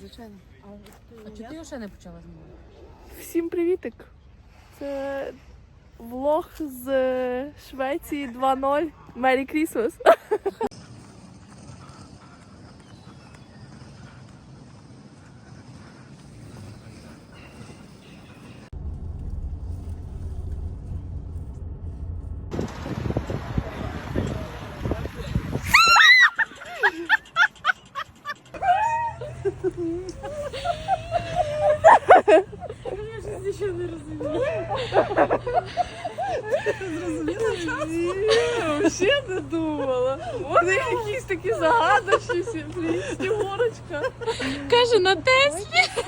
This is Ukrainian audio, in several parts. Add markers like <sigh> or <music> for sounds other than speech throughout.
Звичайно. А чого ти ще не почала знімати? Всім привітик! Це влог з е, Швеції 2.0. Merry Christmas! <laughs> Взагалі не думала. Вони якісь такі загадочні всі. Снігурочка. Каже, на Теслі.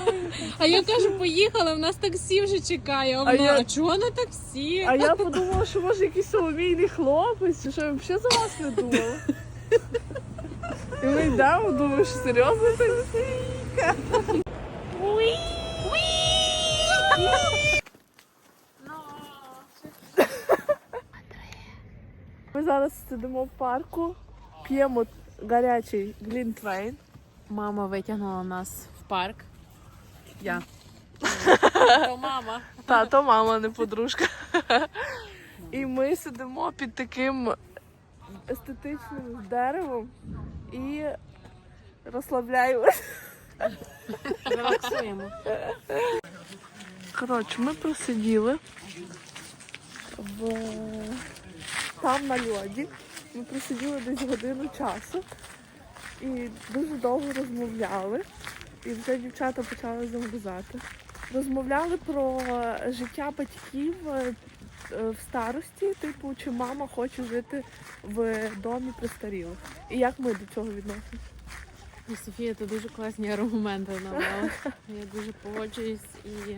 А я кажу, поїхала, в нас таксі вже чекає. А А вона, я- а чого на таксі? А я подумала, що може якийсь соломійний хлопець, чи що я взагалі за вас не думала. І ми йдемо, думаю, що серйозно таксійка. Ми зараз сидимо в парку, п'ємо гарячий глінтвейн. Мама витягнула нас в парк. Я. То мама. Тато, мама, не подружка. І ми сидимо під таким естетичним деревом і розслабляємося. Релаксуємо. Коротше, ми просиділи в... там на льоді. Ми просиділи десь годину часу і дуже довго розмовляли. І вже дівчата почали замерзати. Розмовляли про життя батьків е, е, в старості, типу, чи мама хоче жити в домі престарілих. І як ми до цього відносимося? Софія, ти дуже класні аргументи навела. <laughs> Я дуже погоджуюсь і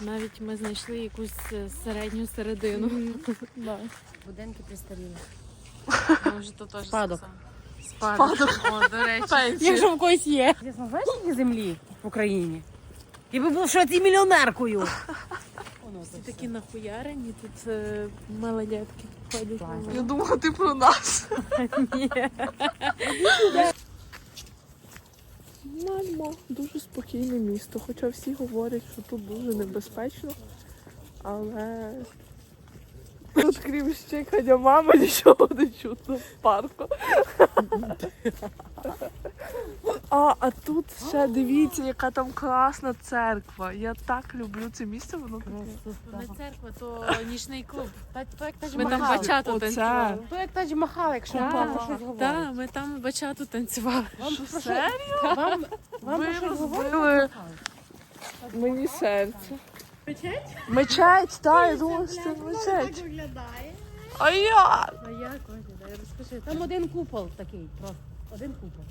навіть ми знайшли якусь е, середню середину. <laughs> Будинки пристаріли. Ми вже то теж Спадок. Спадок. О, до речі. Якщо в когось є. Звісно, знаєш, скільки землі в Україні? І би був що ти мільйонеркою. Всі такі нахуярені, тут е, малолетки ходять. Я думала, ти про нас. Ні. Мальмо, дуже спокійне місто, хоча всі говорять, що тут дуже небезпечно. Але тут крім щекання мами <laughs> нічого не чутно в парку. А, а тут ще дивіться, яка там класна церква. Я так люблю це місце, воно таке. Не церква, то нічний клуб. Та- То як Ми там Махал. бачату Оце. танцювали. То як Тадж Махал, якщо Так, папа щось говорить. Так, ми там бачату танцювали. Вам про що- Серйозно? Вам, вам Ви щось говорить? розбили мені серце. Мечеть, Мечеть, так, я думала, що це мечеть. А я? А як виглядає? Розкажи. Там один купол такий, просто. Один купол.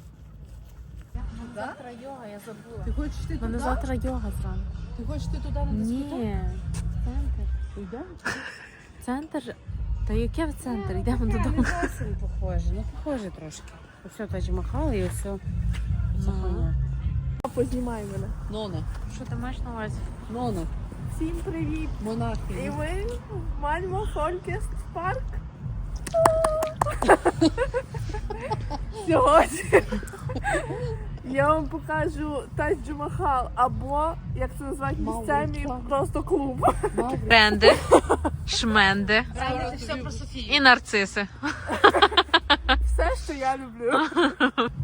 Завтра йога, я забула. Ти хочеш ти У мене завтра йога зранку. Ти хочеш ти туди на Ні, центр. Йдемо? Центр. Та яке в центр? Йдемо Не додому. зовсім похоже, ну похоже трошки. Все Тадж Махал і все. Ага. Познімай мене. Нона. Що ти маєш на увазі? Нона. Всім привіт! І ми в Мальмо Фолькест парк. Сьогодні я вам покажу Тадж Махал або, як це називають місцеві, просто клуб. Бренди, шменди про Софію. і нарциси. Що я люблю.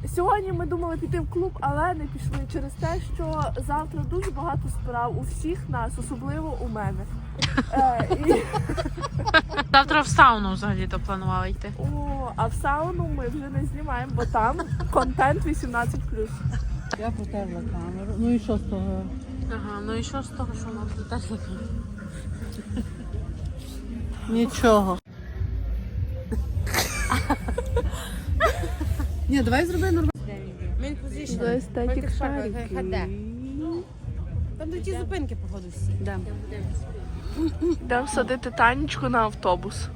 <laughs> Сьогодні ми думали піти в клуб, але не пішли через те, що завтра дуже багато справ у всіх нас, особливо у мене. Е, і, <laughs> Завтра в сауну взагалі-то планували йти. о, а в сауну ми вже не знімаємо, бо там контент 18+. Я потерла камеру. Ну і що з того? Ага, ну і що з того, що у нас тут теж Нічого. <laughs> Ні, давай зроби нормально. Естетик шарики. Там до ті зупинки, походу, всі. Йдемо. Йдемо садити Танечку на автобус.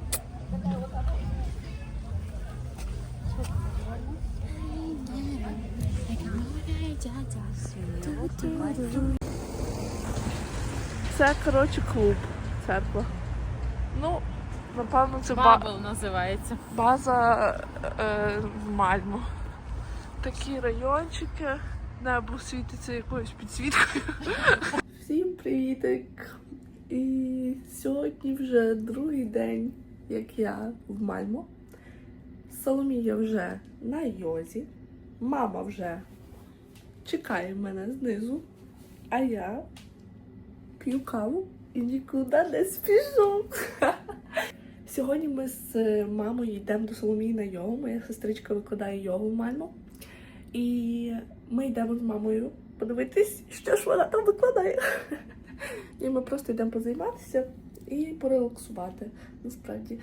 Це, коротше, клуб, церква. Ну, напевно, це ба- Бабл називається. база е, в Мальмо. Такі райончики. небо світиться якоюсь підсвіткою. Всім привітик! І сьогодні вже другий день, як я в Мальмо. Соломія вже на йозі, мама вже чекає мене знизу, а я п'ю каву і нікуди не спішу. Сьогодні ми з мамою йдемо до Соломії на йогу. Моя сестричка викладає йогу в Мальмо. І ми йдемо з мамою подивитись, що ж вона там викладає. <laughs> І ми просто йдемо позайматися і порелаксувати, насправді.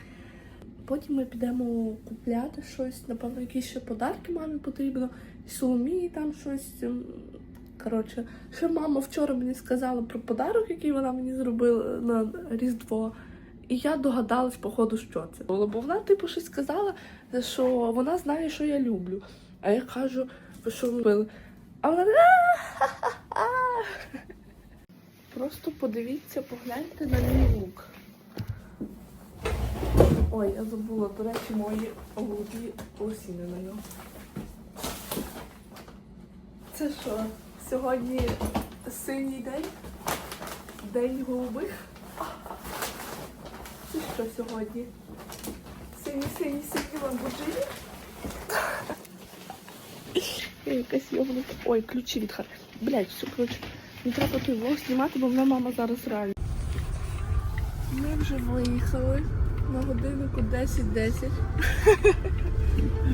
Потім ми підемо купляти щось, напевно, якісь ще подарки мамі потрібно. Соломії там щось. ем, Коротше, ще мама вчора мені сказала про подарок, який вона мені зробила на Різдво. І я догадалась, походу, що це було. Бо вона, типу, щось сказала, що вона знає, що я люблю. А я кажу, що робили? А вона. Просто подивіться, погляньте на мій лук. Ой, я забула, до речі, мої голубі лосіни на нього. Це що? Сьогодні синій день? День голубих? Це що сьогодні? Сині, сині, сині ламбуджині? Я якась йобнута. Ой, ключі від хар. Блять, все, коротше. Не треба той влог знімати, бо вона мама зараз реально. Ми вже виїхали на годиннику 10-10.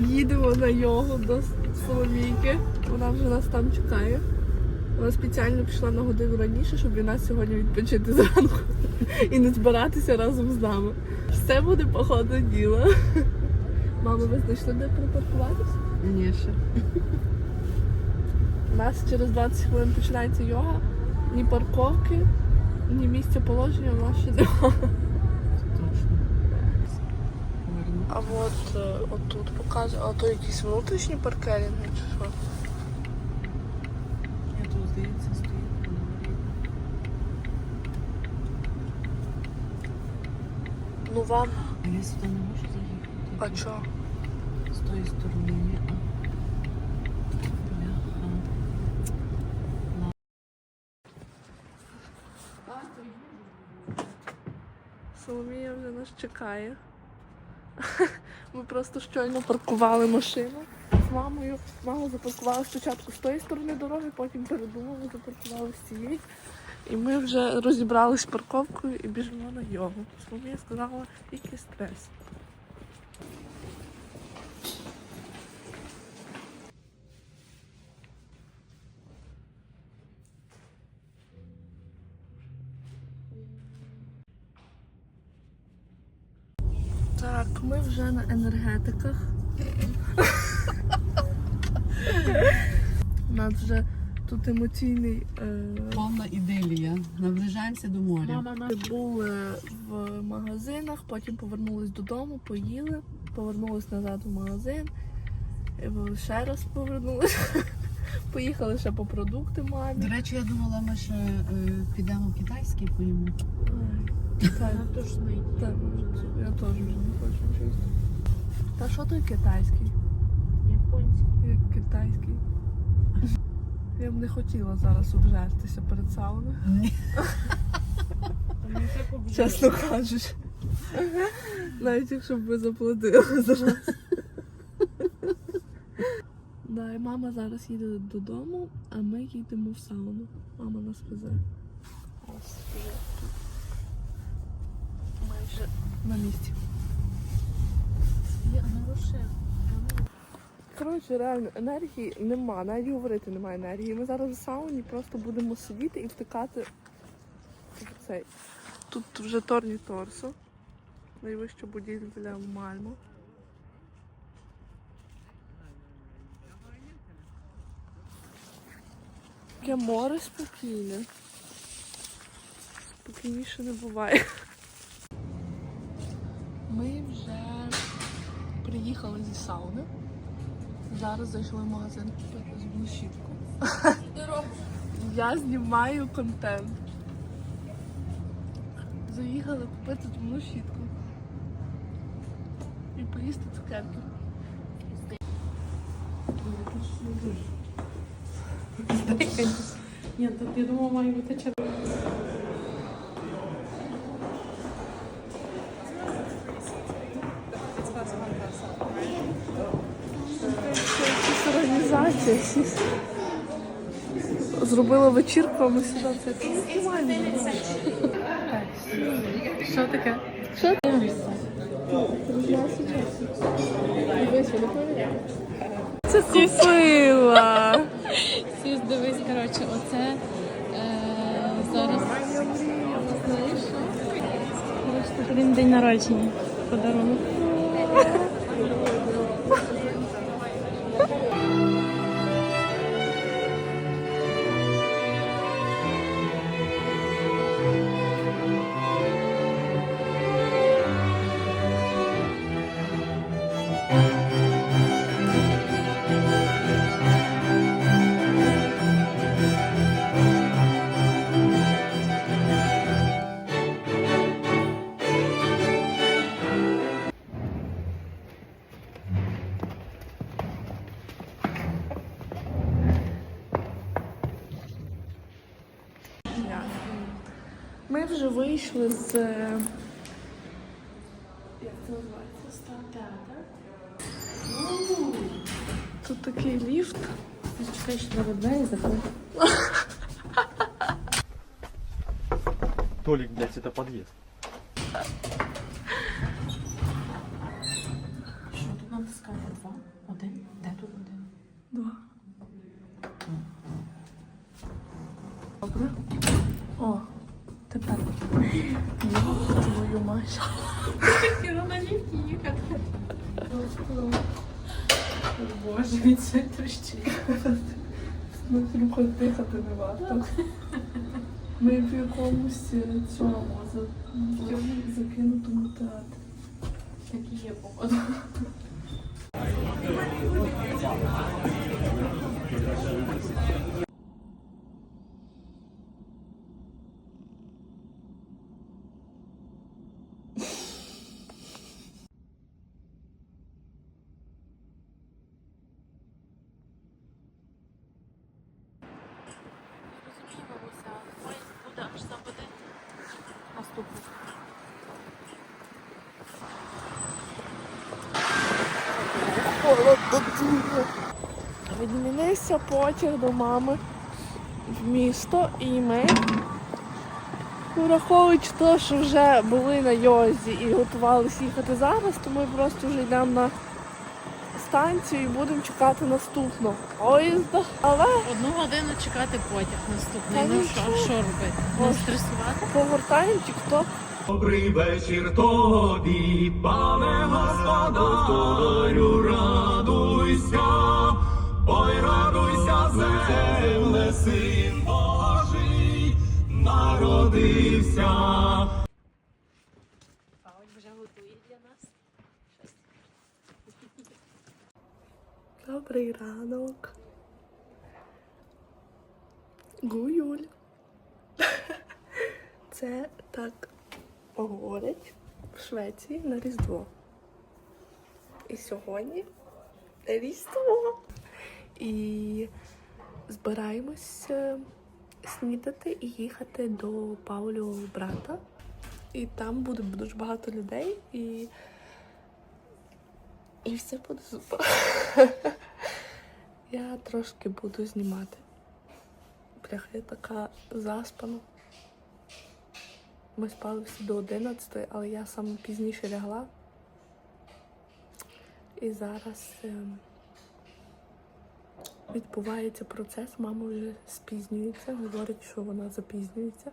<laughs> Їдемо на йогу до Соломійки. Вона вже нас там чекає. Вона спеціально пішла на годину раніше, щоб від нас сьогодні відпочити зранку і не збиратися разом з нами. Все буде по ходу діла. Мама, ви знайшли де припаркуватися? Ні, ще. У нас через 20 хвилин починається йога. Ні парковки, ні місця положення у нас ще немає. А от е, отут показує, а то якісь внутрішні паркерінги чи що? Здається, стою. Ну вам, Я сюди не можу заїхати. а чо? З тої сторони ні. Соломія вже нас чекає. <laughs> Ми просто щойно паркували машину з мамою. Мама запаркувала спочатку з тої сторони дороги, потім передумала, запаркувала з цієї. І ми вже розібрались з парковкою і біжимо на йогу. Соломія сказала, який стрес. Так, ми вже на енергетиках. У нас вже тут емоційний. Е... Повна ідилія. Наближаємося до моря. Мама нас були в магазинах, потім повернулись додому, поїли, повернулись назад в магазин, і ще раз повернулись. <laughs> Поїхали ще по продукти До речі, я думала, ми ще е, підемо в китайський поїмо. Так, тошний. так, вже- я теж вже не хочу чисто. Та що той китайський? Японський. Як китайський. Я б не хотіла зараз обжертися перед сауною. Ні. <laughs> Чесно кажучи. Навіть якщо б ви заплатили зараз. Да, і мама зараз їде додому, а ми їдемо в сауну. Мама нас везе. Ось вже. Майже на місці. Я не лише. Коротше, реально, енергії нема, навіть говорити немає енергії. Ми зараз в сауні просто будемо сидіти і втикати в цей. Тут вже Торні Торсо. Найвища будівля в Мальмо. Таке море спокійне. Спокійніше не буває. Ми вже приїхали зі сауни. Зараз зайшли в магазин купити зубну щітку. Я знімаю контент. Заїхали купити зубну щітку. І поїсти цукерки. Ні, тут я думала, має бути червоно. Якась організація. Зробила вечірку, а ми сюди це знімаємо. Що таке? Що? Це купила. Сіс, дивись, коротше, оце е, зараз. Один день народження. Подарунок. Вже вийшли з. е, Як це називається? Стартеатр. Тут такий ліфт. Чекай, що двері закрити. Толик, блядь, это подъезд. Що тут натискати? Два? Один? Де тут один? Два. Добре. О, тепер. Йо, твою мать. Хотіла на ліфті їхати. Дихати не варто. Ми в якомусь е, цьому за, в цьому закинутому театрі. Такі є походу. Розуміємося, поїзд буде аж за годину. Наступний. Холодно дуже. Відмінився потяг до мами в місто і ми, враховуючи те, що вже були на йозі і готувалися їхати зараз, то ми просто вже йдемо на станцію і будемо чекати наступного поїзда. Але Одну годину чекати потяг наступний. Та Ну нічого. що, що робити? Не стресувати? повертаємо тік-ток. Добрий вечір тобі, пане господарю, радуйся, ой, радуйся, земле, син Божий, народився. Павль вже готує для нас. Добрий ранок. Гуюль. <laughs> Це так говорять в Швеції на Різдво. І сьогодні Різдво. І збираємось е, снідати і їхати до Паулю брата. І там буде дуже багато людей і. І все буде супер. <laughs> Я трошки буду знімати. Бляха, я така заспана. Ми спали всі до 11, але я саме пізніше лягла. І зараз ем, відбувається процес. Мама вже спізнюється, говорить, що вона запізнюється.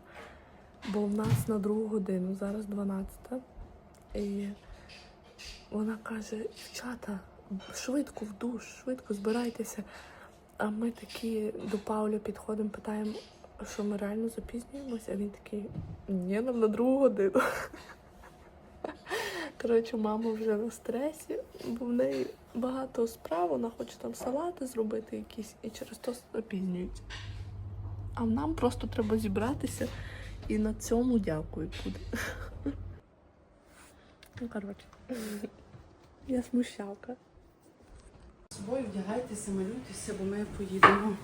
Бо в нас на другу годину, зараз 12. І вона каже: дівчата, швидко в душ, швидко збирайтеся. А ми такі до Пауля підходимо, питаємо, що ми реально запізнюємося, а він такий, ні, нам на другу годину. <laughs> Коротше, мама вже на стресі, бо в неї багато справ, вона хоче там салати зробити якісь і через то запізнюється. А нам просто треба зібратися і на цьому дякую буде. Ну, коротше. Я смущалка. Собою вдягайтеся, малюйтеся, бо ми поїдемо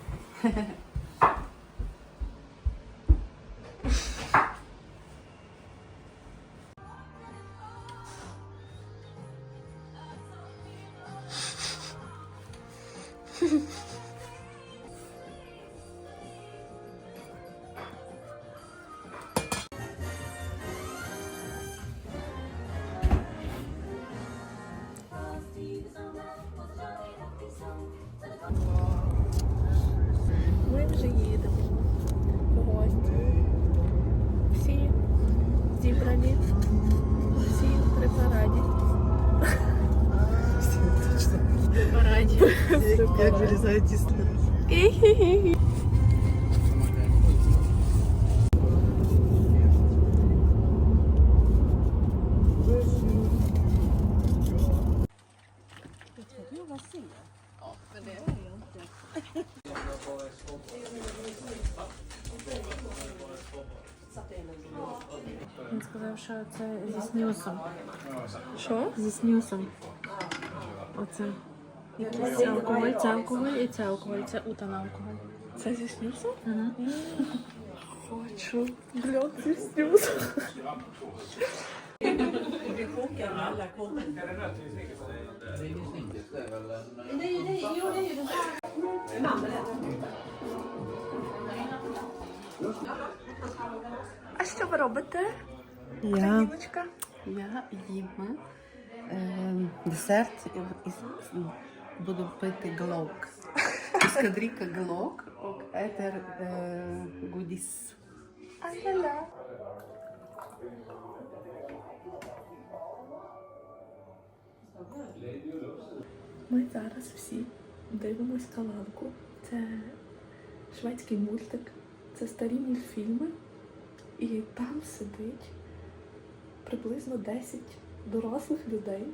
це зі снюсом. Що? Зі снюсом. Оце. Якийсь це алкоголь, це алкоголь і це алкоголь, це утан алкоголь. Це зі снюсом? Угу. Хочу. Блядь, зі снюсом. А що ви робите? Я, я їм е, десерт і, буду пити глок. Ескадрика глок, äter е. Ай-ля-ля. Ми зараз всі дивимось каланку. Це шведський мультик, це старі мультфільми, і там сидить приблизно 10 дорослих людей.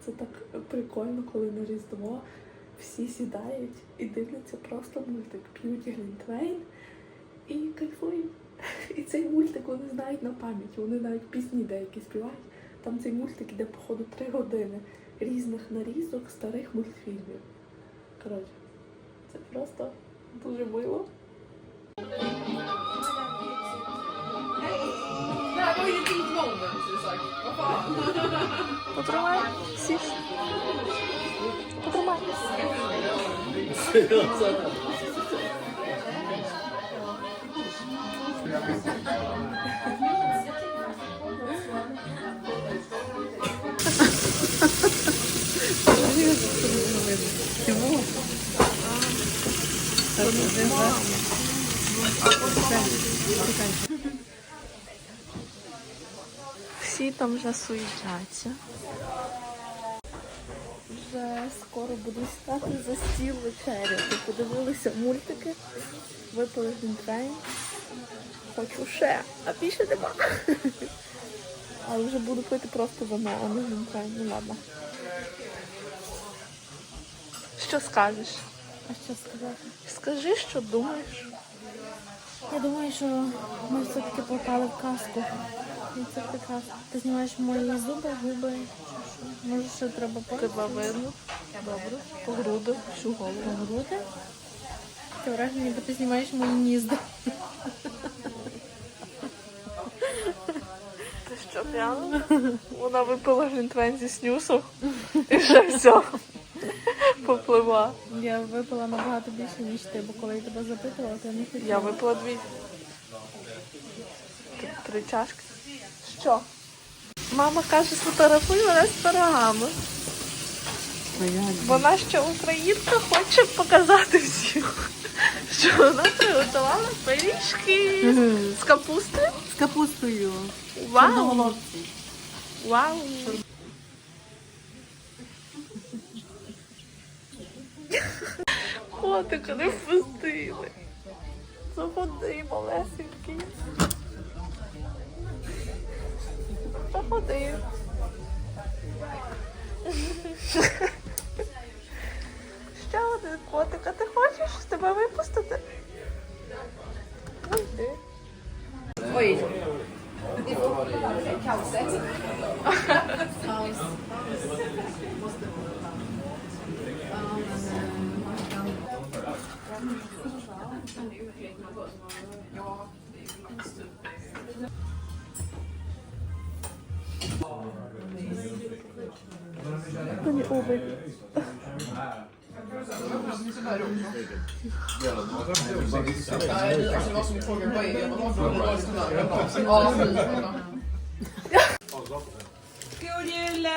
Це так прикольно, коли на Різдво всі сідають і дивляться просто мультик, п'ють глінтвейн і кайфують. І цей мультик вони знають на пам'ять. Вони навіть пісні деякі співають. Там цей мультик іде, походу, три години різних нарізок старих мультфільмів. Коротше, це просто дуже мило. Потримай, сіш. Потримай. Всі Там вже суїтяться. Вже скоро буду стати за стіл вечеряти. Подивилися мультики, випили гінтрейн. Хочу ще, а більше нема. <laughs> Але вже буду пити просто вино, а не гінтрейн. Ну ладно. Що скажеш? А що сказати? Скажи, що думаєш. Я думаю, що ми все-таки попали в казку. Це прекрасно. Ти знімаєш мої зуби, губи. що? Може, ще треба видно. Добре. По груди, всю голову. Груди? Таке враження, ніби ти знімаєш мої нізди. Ти що, п'яна? Вона випила глінтвейн зі снюсом і вже все. Поплива. Я випила набагато більше, ніж ти, бо коли я тебе запитувала, то я не хотіла. Я випила дві. Три чашки. Що? Мама каже, сфотографуй мене з пирогами. Вона ще українка хоче показати всім, що вона приготувала пиріжки з капусти. З капустою. Вау! Вау! Котика не впустили. Заходи, малесенький. Заходи. Ще один котик, а ти хочеш тебе випустити? Den är over. God jul eh,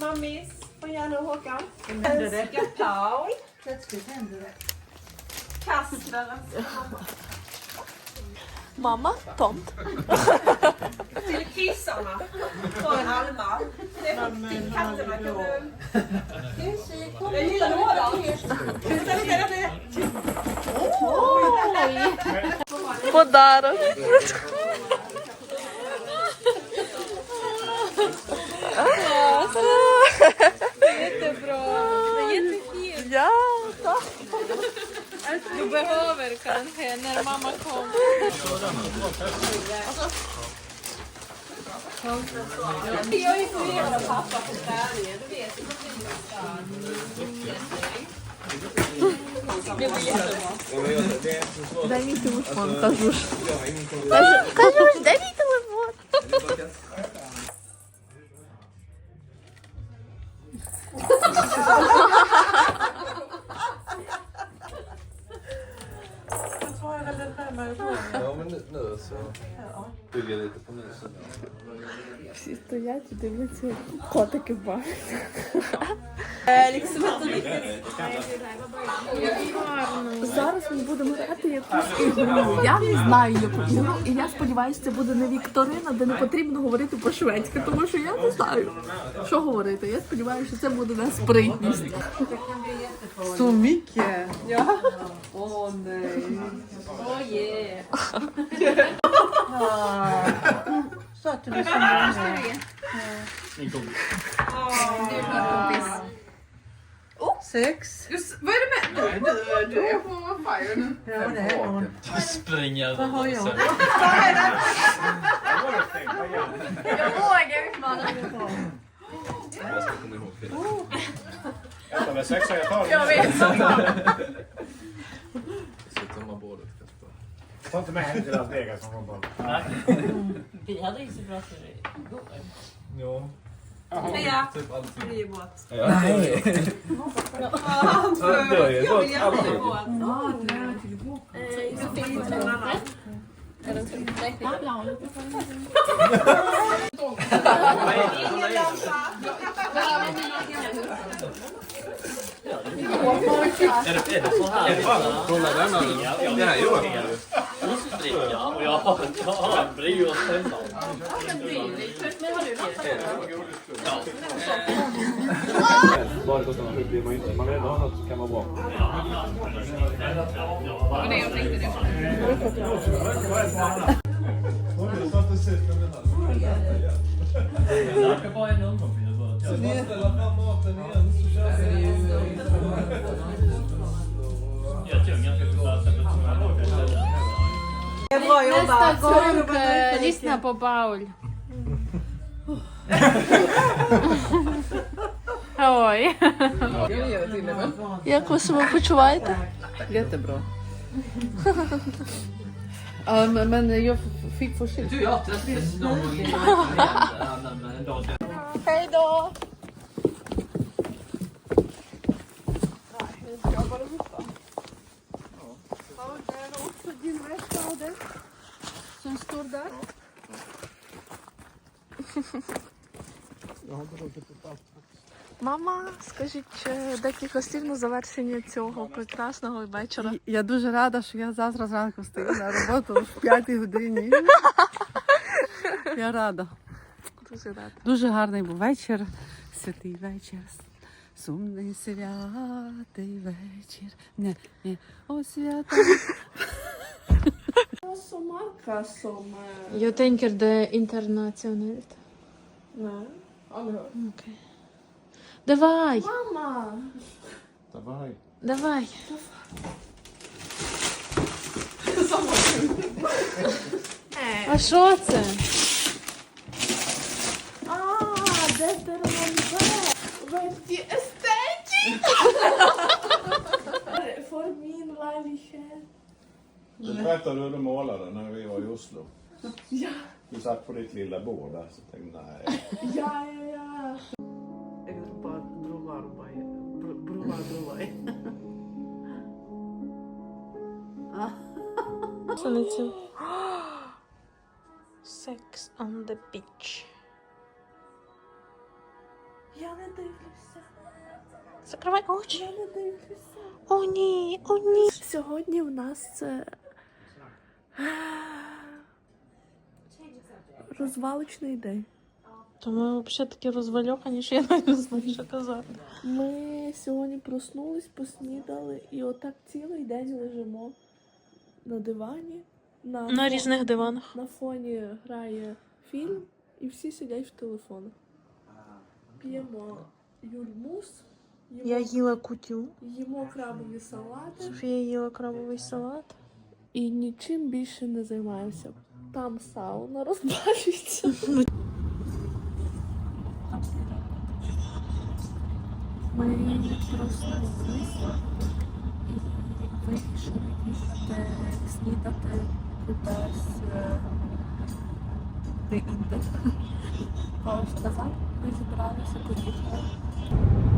mammis och Janne och Håkan. Önskar Paul. Plötsligt händer det. Kasper. Mamma, tomt. Till kissarna från Alma. Det är till katterna. Kan du... Den lilla lådan. Vänta, vänta, vänta. Подарок. Ja, Du behöver kanske när mamma kommer. Jag är förvirrad av pappa på träningen. Du vet ju. Дай мій телефон, кажуш. Кажу- Кажуш, дай мій телефон. Ja, men nu, nu så bygger jag lite på musen. Всі стоять і дивляться, котики бачать. Liksom inte riktigt. Зараз ми будемо грати якусь ігру. Я не знаю яку ігру, і я сподіваюся, це буде не вікторина, де не потрібно говорити по-шведськи, тому що я не знаю, що говорити. Я сподіваюся, що це буде на спритність. <laughs> att du lyssnar på mig. Min kompis. Du. Sex. Just, vad är det med du, du, är på fire nu. Ja, det är hon. Du springer Vad har jag? <laughs> jag vågar utmana. Jag ska komma ihåg det. Jag tar väl sexa. Med hem till Las Vegas någon gång. Vi hade ju så bra tur igår. Ja. Trea. Typ allting. Fri båt. Ja, Nej! Jag vill gärna fri båt. Är inte någon. Ingen dansa. Är det, är det så här? Kolla den här. Det här är Johan. Ostbricka och jag har en brioche hemma. Men har du något? Bara det kostar något blir man ju inte. Man vill ändå ha något som kan vara bra. Det jag det. Jag har inte ganska klart att jag vågar ställa Det är bra Nästa jobbat. gång eh, lyssna på Paul. Oj. Як ви себе почуваєте? Jättebra. Ja, men, men jag fick förkyld. Du, jag har testat någon gång innan en dag Hej då! Som står där. Мама, скажіть е, декілька слів на завершення цього прекрасного вечора. Я дуже рада, що я завтра зранку встаю на роботу в 5 годині. <laughs> Я рада. Дуже рада. Дуже гарний був вечір, святий вечір. Сумний святий вечір. Не, не, о свята. Sommarka som... Jag tänker det internationellt. Nej, aldrig hört. Okej. Давай, Mamma! Давай. давай. А що це? Det är en bär! Vad är estetik! För min lägenhet. Du berättade hur du målade när vi var i Oslo. Ja, Du satt på ditt lilla bord där så tänkte jag, nej. ja, ja, ja. Bara broar, broar, broar. <gasps> Sex on the beach. Дивлюся. Закривай очі. Я не дивлюся. О, ні, о, ні. Сьогодні в нас це розвалочний день. То ми взагалі такі розвальохані, що я навіть не знаю, що казати. Ми сьогодні проснулись, поснідали і отак цілий день лежимо на дивані. На, На різних диванах. на фоні грає фільм, і всі сидять в телефонах. П'ємо юльмус, Я їла кутю. їмо крабові салати Софія їла крабовий салат. і нічим більше не займаємося. Там сауна розбавиться. Ми проснулись і вирішили їхати снідати кудись е, де-інде. Ось назад ми зібралися, поїхали.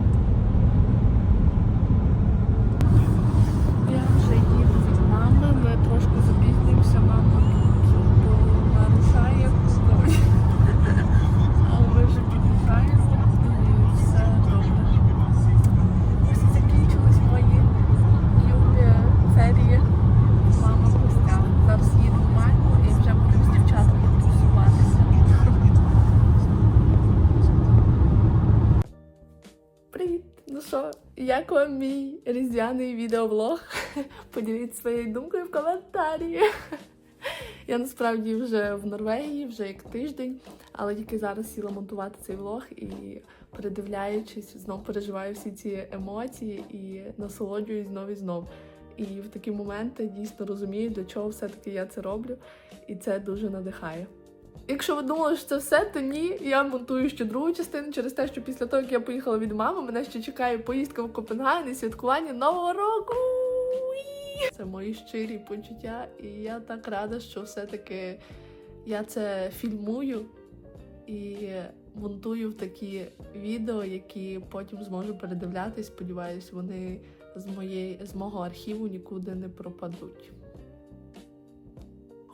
Вам мій різдвяний відеоблог? <laughs> Поділіться своєю думкою в коментарі. <laughs> Я насправді вже в Норвегії, вже як тиждень, але тільки зараз сіла монтувати цей влог і передивляючись, знов переживаю всі ці емоції і насолоджуюсь знов і знов. І в такі моменти дійсно розумію, для чого все-таки я це роблю, і це дуже надихає. Якщо ви думали, що це все, то ні. Я монтую ще другу частину через те, що після того, як я поїхала від мами, мене ще чекає поїздка в Копенгаген і святкування Нового року. Це мої щирі почуття, і я так рада, що все-таки я це фільмую і монтую в такі відео, які потім зможу передивлятись. Сподіваюсь, вони з моєї з мого архіву нікуди не пропадуть.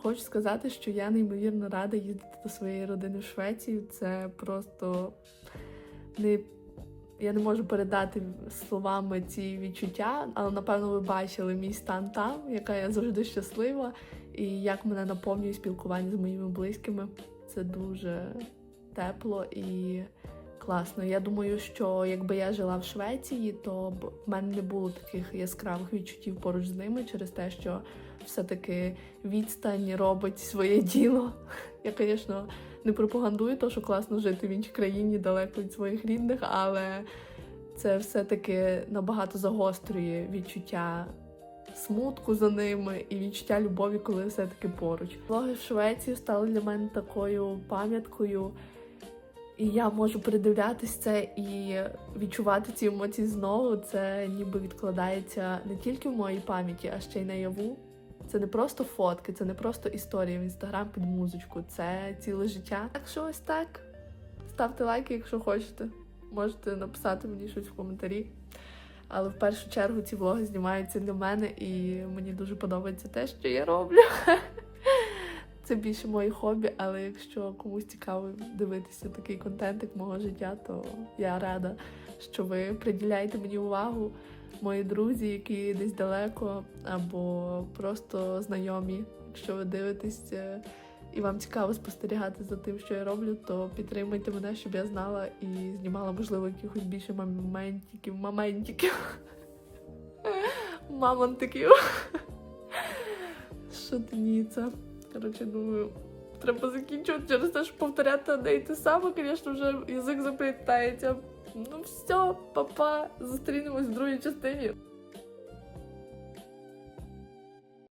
Хочу сказати, що я неймовірно рада їздити до своєї родини в Швецію. Це просто не. Я не можу передати словами ці відчуття, але напевно ви бачили мій стан там, яка я завжди щаслива, і як мене наповнює спілкування з моїми близькими. Це дуже тепло і класно. Я думаю, що якби я жила в Швеції, то б в мене не було таких яскравих відчуттів поруч з ними через те, що все-таки відстань робить своє діло. Я, звісно, не пропагандую те, що класно жити в іншій країні далеко від своїх рідних, але це все-таки набагато загострює відчуття смутку за ними і відчуття любові, коли все-таки поруч. Влоги в Швецію стали для мене такою пам'яткою. І я можу передивлятись це і відчувати ці емоції знову. Це ніби відкладається не тільки в моїй пам'яті, а ще й наяву. Це не просто фотки, це не просто історія в інстаграм під музичку, це ціле життя. Так що ось так. Ставте лайки, якщо хочете. Можете написати мені щось в коментарі. Але в першу чергу ці влоги знімаються для мене, і мені дуже подобається те, що я роблю. <laughs> Це більше моє хобі, але якщо комусь цікаво дивитися такий контентик мого життя, то я рада, що ви приділяєте мені увагу. Мої друзі, які десь далеко, або просто знайомі. Якщо ви дивитесь е, і вам цікаво спостерігати за тим, що я роблю, то підтримуйте мене, щоб я знала і знімала, можливо, якихось більше моментиків, моментиків, мамонтиків. Це? Коротше, думаю, треба закінчувати через те, що повторяти одне і те саме, звісно, вже язик заплітається. Ну все, папа, зустрінемось в другій частині.